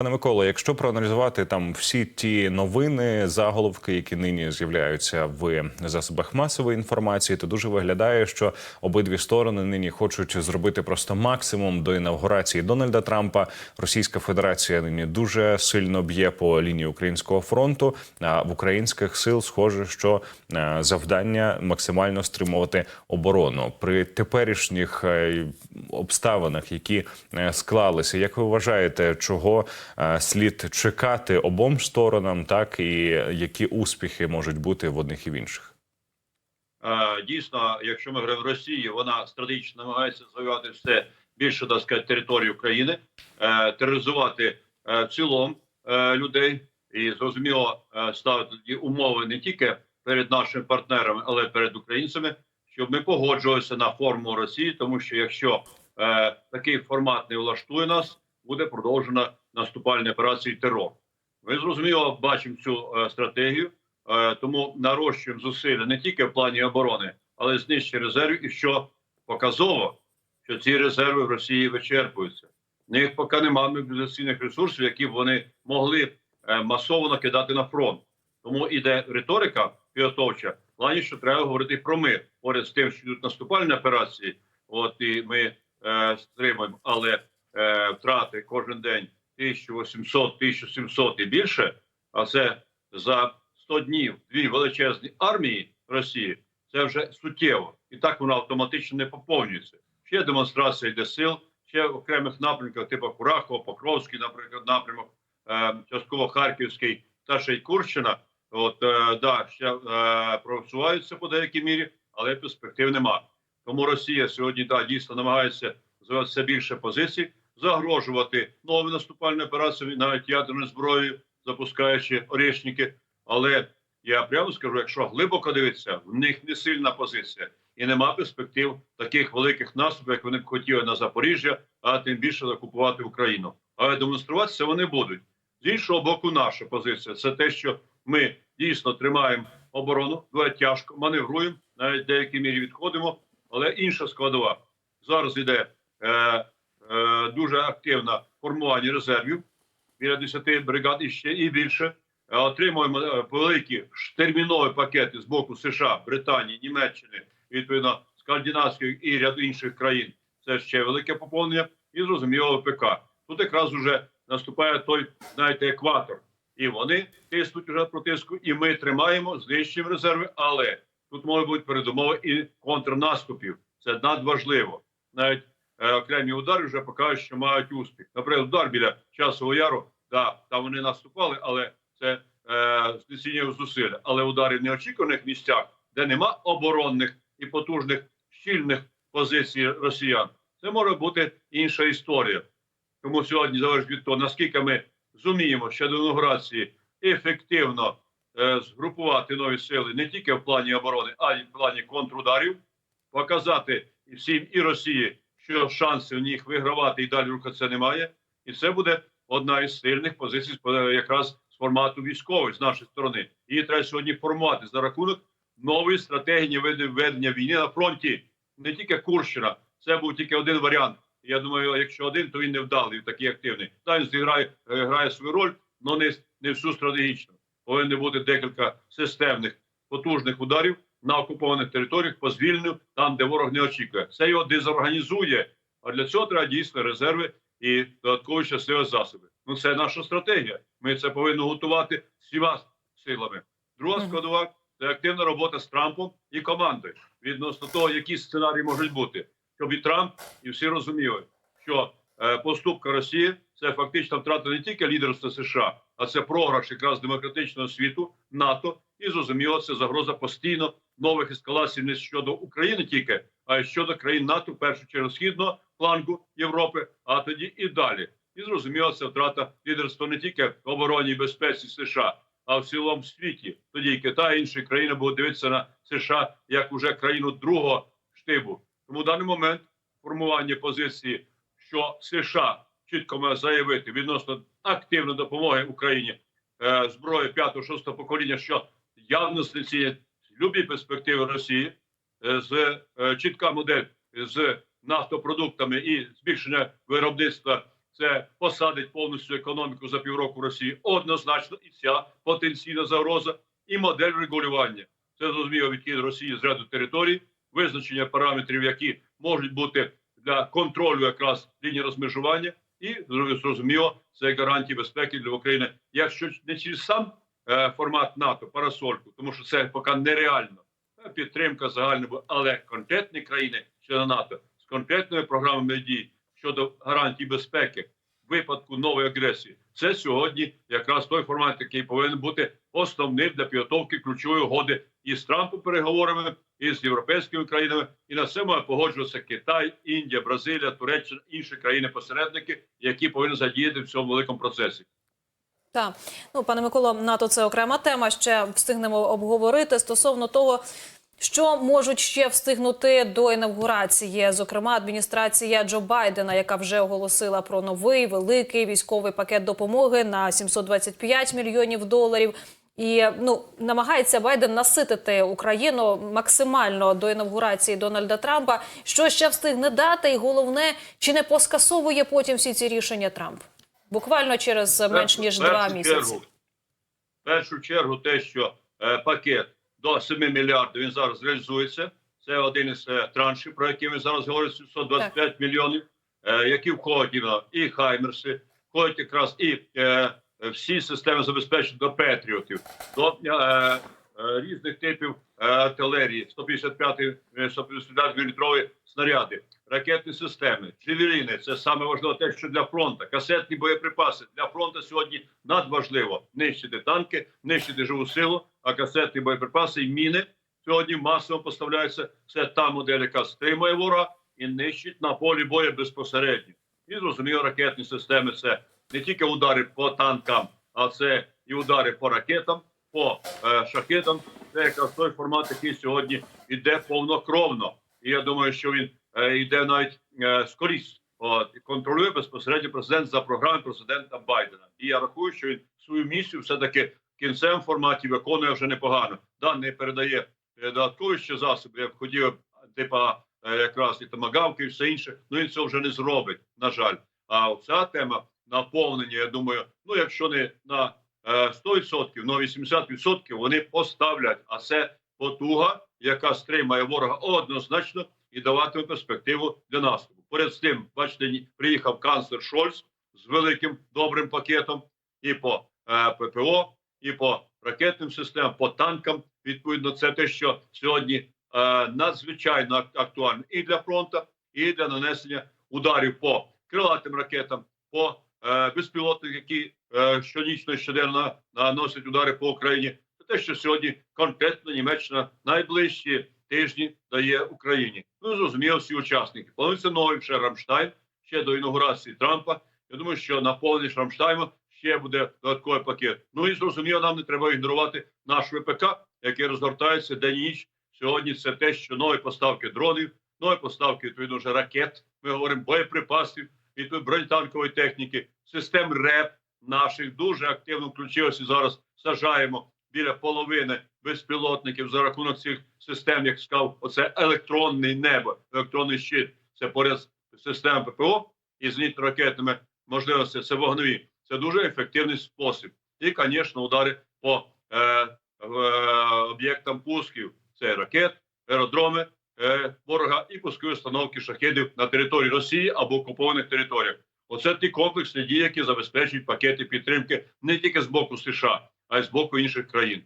Пане Миколо, якщо проаналізувати там всі ті новини, заголовки, які нині з'являються в засобах масової інформації, то дуже виглядає, що обидві сторони нині хочуть зробити просто максимум до інавгурації Дональда Трампа. Російська Федерація нині дуже сильно б'є по лінії українського фронту. А в українських сил схоже, що е, завдання максимально стримувати оборону при теперішніх е, обставинах, які е, склалися. Як ви вважаєте, чого слід чекати обом сторонам, так і які успіхи можуть бути в одних і в інших? Е, Дійсно, якщо ми говоримо Росії, вона стратегічно намагається завоювати все більше так сказати, території України, е, тероризувати е, цілому е, людей і зрозуміло е, ставити умови не тільки перед нашими партнерами, але й перед українцями, щоб ми погоджувалися на форму Росії, тому що якщо е, такий формат не влаштує нас, буде продовжена наступальні операції терор. Ми зрозуміло бачимо цю е, стратегію. Е, Тому нарощуємо зусилля не тільки в плані оборони, але й знищення резервів. І що показово, що ці резерви в Росії вичерпуються. В них поки немає мобілізаційних ресурсів, які б вони могли е, масово накидати на фронт. Тому іде риторика підготовча, в плані, що треба говорити про мир поряд з тим, що йдуть наступальні операції. От і ми е, стримуємо, але е, втрати кожен день 1800, 1700 і більше. А це за 100 днів дві величезні армії Росії. Це вже суттєво, і так воно автоматично не поповнюється. Ще демонстрація йде сил, ще в окремих напрямках, типу Курахова, Покровський, наприклад, напрямок, е, частково Харківський та ще й Курщина. От е, да, ще е, просуваються по деякій мірі, але перспектив нема. Тому Росія сьогодні да, дійсно намагається завести все більше позицій, загрожувати новими наступальними операціями, навіть ядерною зброєю, запускаючи орішники. Але я прямо скажу, якщо глибоко дивитися, в них не сильна позиція і нема перспектив таких великих наступів, як вони б хотіли на Запоріжжя, а тим більше закупувати Україну. Але демонструватися вони будуть. З іншого боку, наша позиція це те, що ми дійсно тримаємо оборону, дуже тяжко маневруємо, навіть в деякій мірі відходимо. Але інша складова зараз іде е, е, дуже активне формування резервів біля 10 бригад і ще і більше. Е, Отримуємо е, великі термінові пакети з боку США, Британії, Німеччини, відповідно скандинавських і ряд інших країн. Це ще велике поповнення, і зрозуміло ВПК. Тут якраз вже наступає той, знаєте, екватор, і вони тиснуть вже про тиску, і ми тримаємо, знищуємо резерви. Але тут можуть бути передумови і контрнаступів. Це надважливо. Навіть е, окремі удари вже покажуть, що мають успіх. Наприклад, удар біля часового яру, да, там вони наступали, але це е, знесіння зусиль. Але удари в неочікуваних місцях, де нема оборонних і потужних щільних позицій росіян, це може бути інша історія. Тому сьогодні залежить від того, наскільки ми зуміємо ще до інаугурації ефективно е, згрупувати нові сили не тільки в плані оборони, а й в плані контрударів, показати всім і Росії, що шансів в них вигравати і далі рухатися немає. І це буде одна із сильних позицій якраз з формату військової з нашої сторони. Її треба сьогодні формувати за рахунок нової стратегії ведення- війни на фронті. Не тільки Курщина, це був тільки один варіант. Я думаю, якщо один, то він не вдалий, такий активний. Та він зіграє е, грає свою роль, але не, не всю стратегічну. Повинно бути декілька системних потужних ударів на окупованих територіях по звільненню, там, де ворог не очікує. Це його дезорганізує. А для цього треба дійсно резерви і додаткові щасливі засоби. Ну це наша стратегія. Ми це повинні готувати всіма силами. Друга складова це активна робота з Трампом і командою відносно того, які сценарії можуть бути, щоб і Трамп, і всі розуміли, що е, поступка Росії це фактично втрата не тільки лідерства США, а це програш якраз демократичного світу, НАТО, і зрозуміло, це загроза постійно нових ескалацій не щодо України тільки, а й щодо країн НАТО, першу чергу східного флангу Європи, а тоді і далі. І зрозуміло, це втрата лідерства не тільки в обороні і безпеці США, а в цілому світі. Тоді і Китай, і інші країни будуть дивитися на США як уже країну другого штибу. Тому в даний момент формування позиції, що США чітко має заявити відносно активної допомоги Україні е, зброї 5-6 покоління, що явно знецінять любі перспективи Росії е, з е, чітка модель з нафтопродуктами і збільшення виробництва це посадить повністю економіку за півроку Росії. Однозначно, і ця потенційна загроза, і модель регулювання. Це зрозуміло відхід Росії з ряду територій, визначення параметрів, які можуть бути для контролю якраз лінії розмежування, і зрозуміло, це гарантії безпеки для України. Якщо не через сам е, формат НАТО, парасольку, тому що це поки нереально. Е, Підтримка загальна, буде, але конкретні країни, члени НАТО, з конкретними програмами дій щодо гарантій безпеки випадку нової агресії, це сьогодні якраз той формат, який повинен бути основним для підготовки ключової угоди і з Трампом переговорами, і з європейськими країнами. І на це має погоджуватися Китай, Індія, Бразилія, Туреччина, інші країни-посередники, які повинні задіяти в цьому великому процесі. Так, ну пане Миколо, НАТО це окрема тема. Ще встигнемо обговорити стосовно того, що можуть ще встигнути до інавгурації. Зокрема, адміністрація Джо Байдена, яка вже оголосила про новий великий військовий пакет допомоги на 725 мільйонів доларів. І ну намагається Байден наситити Україну максимально до інавгурації Дональда Трампа. Що ще встигне дати, і головне, чи не поскасовує потім всі ці рішення Трамп? Буквально через менш ніж два місяці. В першу чергу, те, що е, пакет до 7 мільярдів він зараз реалізується. Це один із е, траншів, про які ми зараз говоримо, 725 мільйонів, е, які входять і Хаймерси, входять якраз і е, всі системи забезпечення до Петріотів, до е, різних типів е, артилерії, 155 е, 155 мм снаряди, ракетні системи, джевеліни. Це саме важливо те, що для фронту, касетні боєприпаси для фронту сьогодні надважливо нищити танки, нищити живу силу, а касетні боєприпаси і міни сьогодні масово поставляються. Це та модель, яка стримує ворога і нищить на полі бою безпосередньо. І зрозуміло, ракетні системи це не тільки удари по танкам, а це і удари по ракетам, по е, шахетам. Це якраз той формат, який сьогодні йде повнокровно. І я думаю, що він е, йде навіть е, скоріше. От контролює безпосередньо президент за програмою президента Байдена. І я рахую, що він свою місію все таки в кінцевому форматі виконує вже непогано. Да, не передає е, додаткові ще засоби, як хотів, типа е, якраз і томагавки, і все інше. Ну він цього вже не зробить, на жаль. А ця тема наповнення, я думаю, ну якщо не на 100%, на 80% вони поставлять. А це потуга, яка стримає ворога однозначно і даватиме перспективу для наступу. Поряд з тим, бачите, приїхав канцлер Шольц з великим добрим пакетом і по е, ППО, і по ракетним системам, по танкам. Відповідно, це те, що сьогодні е, надзвичайно ак- актуально і для фронту, і для нанесення ударів по крилатим ракетам, по е, безпілотних, які щонічно і щоденно наносять удари по Україні. Це те, що сьогодні конкретно Німеччина найближчі тижні дає Україні. Ну зрозуміло, всі учасники. Планується новий ще Рамштайн ще до інаугурації Трампа. Я думаю, що наповнення Рамштайну ще буде додатковий пакет. Ну і зрозуміло, нам не треба ігнорувати наш ВПК, який розгортається день і ніч. Сьогодні це те, що нові поставки дронів, нові поставки відповідно вже ракет. Ми говоримо боєприпасів, відповідно бронетанкової техніки, систем РЕП наших дуже активно включилося. Зараз сажаємо біля половини безпілотників за рахунок цих систем, як сказав, оце електронне небо, електронний щит. Це поряд з системою ППО і зенітно-ракетними можливостями. Це вогневі. Це дуже ефективний спосіб. І, звісно, удари по е, е, об'єктам пусків. Це ракет, аеродроми е, ворога і пускові установки шахедів на території Росії або окупованих територіях. Оце ті комплексні дії, які забезпечують пакети підтримки не тільки з боку США, а й з боку інших країн.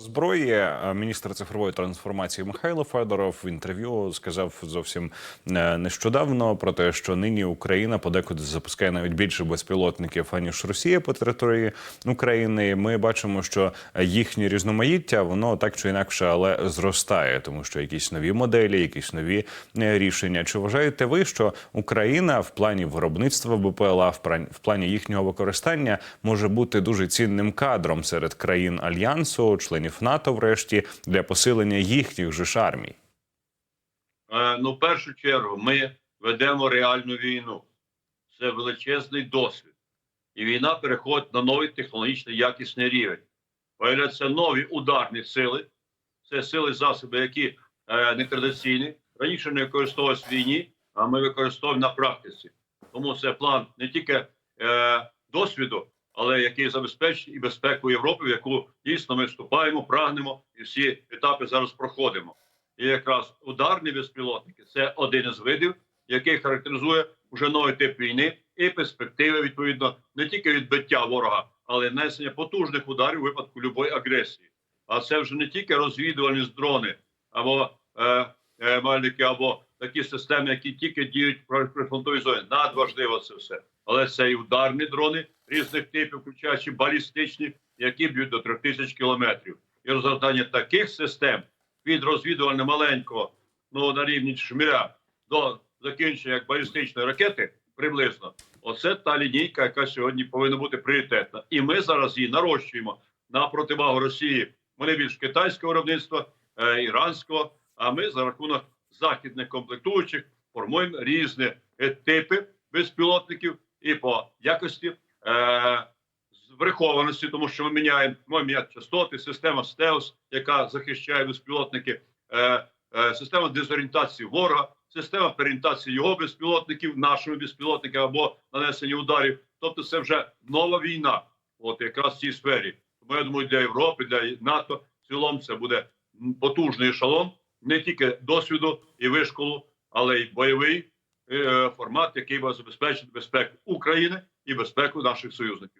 Зброї е, міністр цифрової трансформації Михайло Федоров в інтерв'ю сказав зовсім е, нещодавно про те, що нині Україна подекуди запускає навіть більше безпілотників аніж Росія по території України. Ми бачимо, що їхнє різноманіття воно так чи інакше, але зростає, тому що якісь нові моделі, якісь нові е, рішення. Чи вважаєте ви, що Україна в плані виробництва БПЛА, в плані їхнього використання може бути дуже цінним кадром серед країн альянсу, членів НАТО, врешті, для посилення їхніх же ж армій? Е, ну, в першу чергу, ми ведемо реальну війну. Це величезний досвід. І війна переходить на новий технологічний якісний рівень. Появляються нові ударні сили. Це сили засоби, які е, нетрадиційні, раніше не використовувалися в війні, а ми використовуємо на практиці. Тому це план не тільки е, досвіду, але який забезпечить і безпеку Європи, в яку дійсно ми вступаємо, прагнемо і всі етапи зараз проходимо. І якраз ударні безпілотники це один із видів, який характеризує вже новий тип війни і перспективи відповідно не тільки відбиття ворога, але й несення потужних ударів у випадку любої агресії. А це вже не тільки розвідувальні дрони або е, е, мальники, або такі системи, які тільки діють при прифронтовій зоні. Надважливо це все. Але це і ударні дрони різних типів, включаючи балістичні, які б'ють до 3000 кілометрів. І розгортання таких систем від розвідувального маленького, ну на рівні шміля до закінчення як балістичної ракети, приблизно. Оце та лінійка, яка сьогодні повинна бути пріоритетна. І ми зараз її нарощуємо на противагу Росії. Вони більш китайського виробництва, е, іранського. А ми за рахунок західних комплектуючих формуємо різні е, типи безпілотників і по якості. Е, врахованості, тому що ми міняємо міняємо частоти, система стелс, яка захищає безпілотники, е, е, система дезорієнтації ворога, система переорієнтації його безпілотників, нашими безпілотниками або нанесення ударів. Тобто, це вже нова війна, от якраз в цій сфері. Тому я думаю, для Європи, для НАТО в цілому це буде потужний ешелон, не тільки досвіду і вишколу, але й бойовий формат, який буде забезпечити безпеку України і безпеку наших союзників.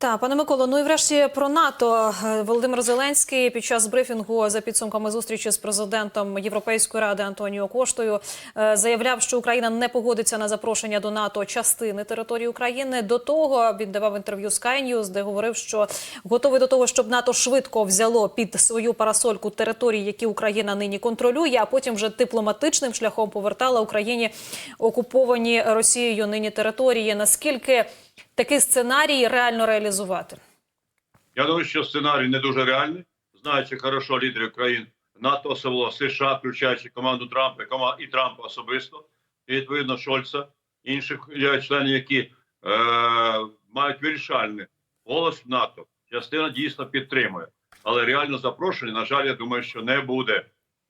Так, пане Миколо, ну і врешті про НАТО. Володимир Зеленський під час брифінгу за підсумками зустрічі з президентом Європейської ради Антоніо Коштою е, заявляв, що Україна не погодиться на запрошення до НАТО частини території України. До того він давав інтерв'ю Sky News, де говорив, що готовий до того, щоб НАТО швидко взяло під свою парасольку території, які Україна нині контролює, а потім вже дипломатичним шляхом повертала Україні окуповані Росією нині території. Наскільки такий сценарій реально реалізувати? Я думаю, що сценарій не дуже реальний, знаючи хорошо лідерів країн НАТО, особливо США, включаючи команду Трампа і Трампа особисто, і відповідно Шольца, інших е, членів, які е, мають вирішальний голос в НАТО. Частина дійсно підтримує, але реально запрошення, на жаль, я думаю, що не буде,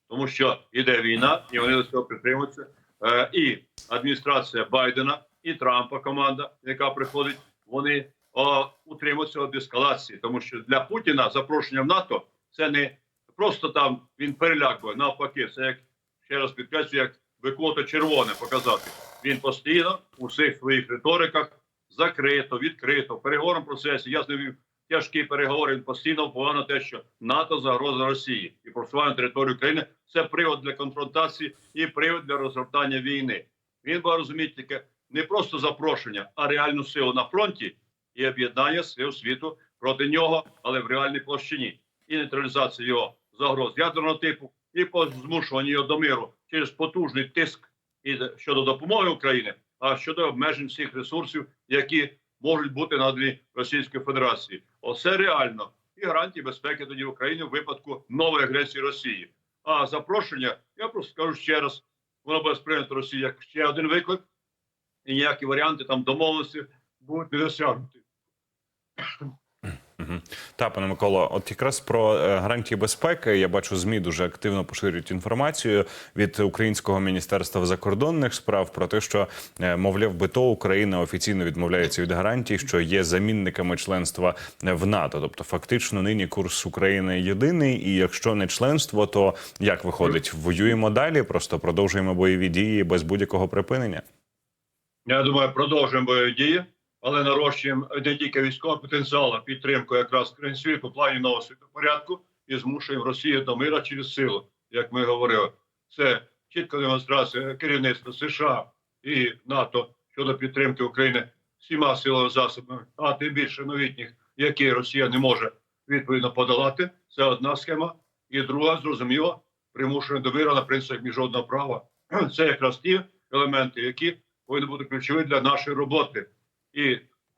тому що іде війна, і вони до цього підтримуються. Е, і адміністрація Байдена, і Трампа команда, яка приходить, вони о, утримуються від ескалації, тому що для Путіна запрошення в НАТО це не просто там він перелякує, навпаки, це як ще раз підкреслюю, як викото червоне показати. Він постійно у всіх своїх риториках закрито, відкрито, в переговорному процесі. Я з ним тяжкі переговори. Він постійно впливав на те, що НАТО загроза Росії і просування на територію України це привод для конфронтації і привод для розгортання війни. Він буде розуміти тільки не просто запрошення, а реальну силу на фронті і об'єднання сил світу проти нього, але в реальній площині, і нейтралізація його загроз ядерного типу, і по змушуванню його до миру через потужний тиск і щодо допомоги Україні, а щодо обмежень всіх ресурсів, які можуть бути надані Російської Федерації. Оце реально і гарантії безпеки тоді в Україні в випадку нової агресії Росії. А запрошення, я просто скажу ще раз, воно буде сприйнято Росією як ще один виклик, і ніякі варіанти там домовленості будуть не досягнуті. Та, пане Миколо, от якраз про е, гарантії безпеки я бачу, змі дуже активно поширюють інформацію від українського міністерства закордонних справ про те, що е, мовляв би то Україна офіційно відмовляється від гарантій, що є замінниками членства в НАТО. Тобто, фактично, нині курс України єдиний. І якщо не членство, то як виходить, воюємо далі, просто продовжуємо бойові дії без будь-якого припинення. Я думаю, продовжуємо бойові дії, але нарощуємо не тільки військовий потенціал, а підтримку якраз світу в плані нового світопорядку і змушуємо Росію до мира через силу, як ми говорили. Це чітка демонстрація керівництва США і НАТО щодо підтримки України всіма силами засобами, а тим більше новітніх, які Росія не може відповідно подолати. Це одна схема. І друга, зрозуміло, примушує до миру на принципах міжнародного права. Це якраз ті елементи, які повинні бути ключові для нашої роботи і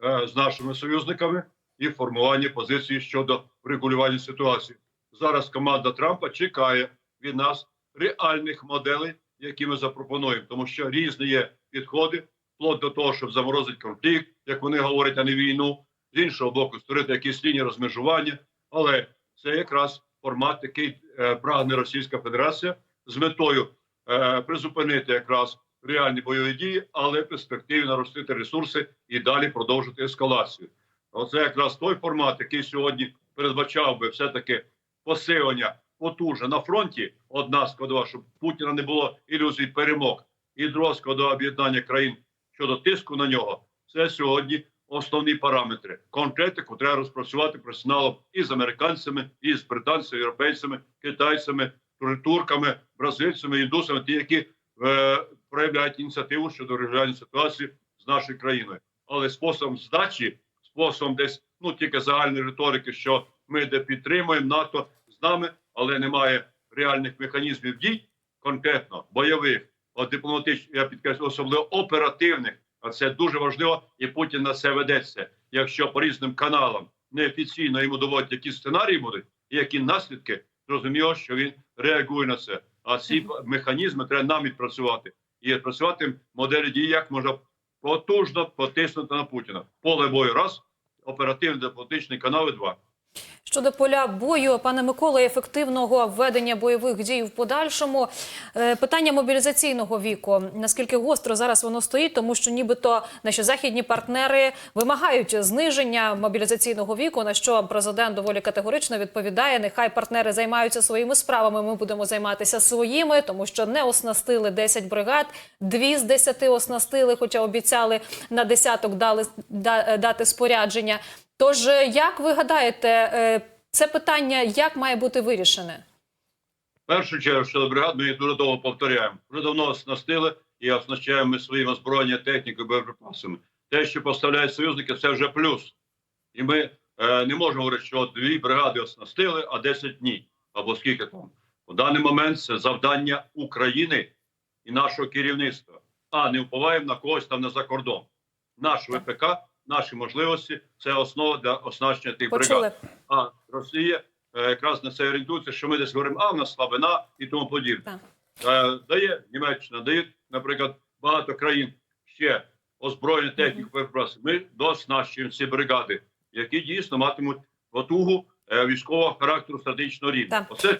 е, з нашими союзниками, і формування позиції щодо регулювання ситуації. Зараз команда Трампа чекає від нас реальних моделей, які ми запропонуємо, тому що різні є підходи, вплоть до того, щоб заморозити конфлікт, як вони говорять, а не війну, з іншого боку, створити якісь лінії розмежування. Але це якраз формат, який е, прагне Російська Федерація з метою е, призупинити якраз реальні бойові дії, але в перспективі наростити ресурси і далі продовжити ескалацію. Оце якраз той формат, який сьогодні передбачав би все-таки посилення потужне на фронті. Одна складова, щоб Путіна не було ілюзій перемог, і друга складова об'єднання країн щодо тиску на нього. Це сьогодні основні параметри. Конкретику треба розпрацювати професіоналом і з американцями, і з британцями, європейцями, китайцями, тур- турками, бразильцями, індусами, ті, які е, проявляють ініціативу щодо регулювання ситуації з нашою країною. Але способом здачі, способом десь ну тільки загальної риторики, що ми де підтримуємо НАТО з нами, але немає реальних механізмів дій, конкретно бойових, дипломатичних, я підкреслю, особливо оперативних. А це дуже важливо, і Путін на це ведеться. Якщо по різним каналам неофіційно йому доводять, які сценарії будуть, і які наслідки, зрозуміло, що він реагує на це. А ці механізми треба нам відпрацювати і працювати моделі дії, як можна потужно потиснути на Путіна. Поле бою раз, оперативні дипломатичні канали два. Щодо поля бою, пане Миколо, і ефективного ведення бойових дій в подальшому е, питання мобілізаційного віку. Наскільки гостро зараз воно стоїть, тому що нібито наші західні партнери вимагають зниження мобілізаційного віку. На що президент доволі категорично відповідає: нехай партнери займаються своїми справами. Ми будемо займатися своїми, тому що не оснастили 10 бригад, дві з 10 оснастили, хоча обіцяли на десяток дали дати спорядження. Тож, е, як ви гадаєте, е, це питання як має бути вирішене? В першу чергу щодо бригад, ми їх дуже довго повторяємо. Вже давно оснастили і оснащаємо ми своїм озброєння технікою, боєприпасами. Те, що поставляють союзники, це вже плюс. І ми е, не можемо говорити, що дві бригади оснастили, а 10 ні. Або скільки там. У даний момент це завдання України і нашого керівництва, а не впливаємо на когось там не за кордон. Наш ВПК, наші можливості це основа для оснащення тих бригад. А Росія е, якраз на це орієнтується, що ми десь говоримо, а в нас слабина і тому подібне. Е, Дає Німеччина, дає, наприклад, багато країн ще озброєння техніку боєприпаси. Ми дооснащуємо ці бригади, які дійсно матимуть потугу е, військового характеру стратегічного рівня. Так. Оце